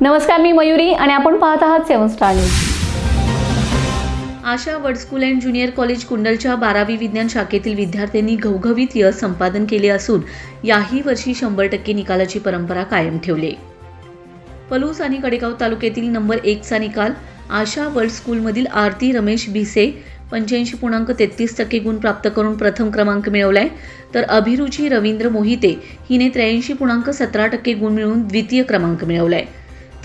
नमस्कार मी मयुरी आणि आपण पाहत आहात Seven Star News. Asha world school and junior college कुंडलच्या बारावी विज्ञान शाखेतील विद्यार्थ्यांनी घवघवीत यश संपादन केले असून याही वर्षी शंभर टक्के निकालाची परंपरा कायम ठेवली. पलूस आणि कडेगाव तालुक्यातील नंबर एकचा निकाल आशा वर्ल्ड स्कूलमधील आरती रमेश भिसे पंच्याऐंशी पूर्णांक तेहतीस टक्के गुण प्राप्त करून प्रथम क्रमांक मिळवलाय. तर अभिरुची रवींद्र मोहिते हिने त्र्याऐंशी पूर्णांक सतरा टक्के गुण मिळवून द्वितीय क्रमांक मिळवलाय.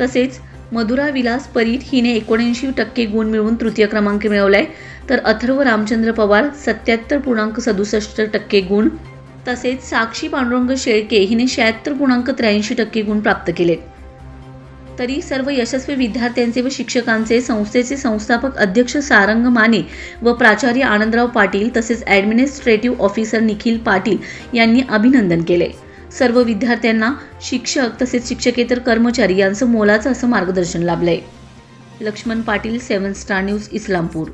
तसेच मधुरा विलास परीट हिने एकोणऐंशी टक्के गुण मिळवून तृतीय क्रमांक मिळवलाय. तर अथर्व रामचंद्र पवार सत्याहत्तर पूर्णांक सदुसष्ट टक्के गुण. तसेच साक्षी पांडुरंग शेळके हिने शहात्तर पूर्णांक त्र्याऐंशी टक्के गुण प्राप्त केले. तरी सर्व यशस्वी विद्यार्थ्यांचे व शिक्षकांचे संस्थेचे संस्थापक अध्यक्ष सारंग माने व प्राचार्य आनंदराव पाटील तसेच ॲडमिनिस्ट्रेटिव्ह ऑफिसर निखिल पाटील यांनी अभिनंदन केले. सर्व विद्यार्थ्यांना शिक्षक तसेच शिक्षकेतर कर्मचारी यांचं मोलाचं असं मार्गदर्शन लाभलंय. Laxman Patil Seven Star News Islampur.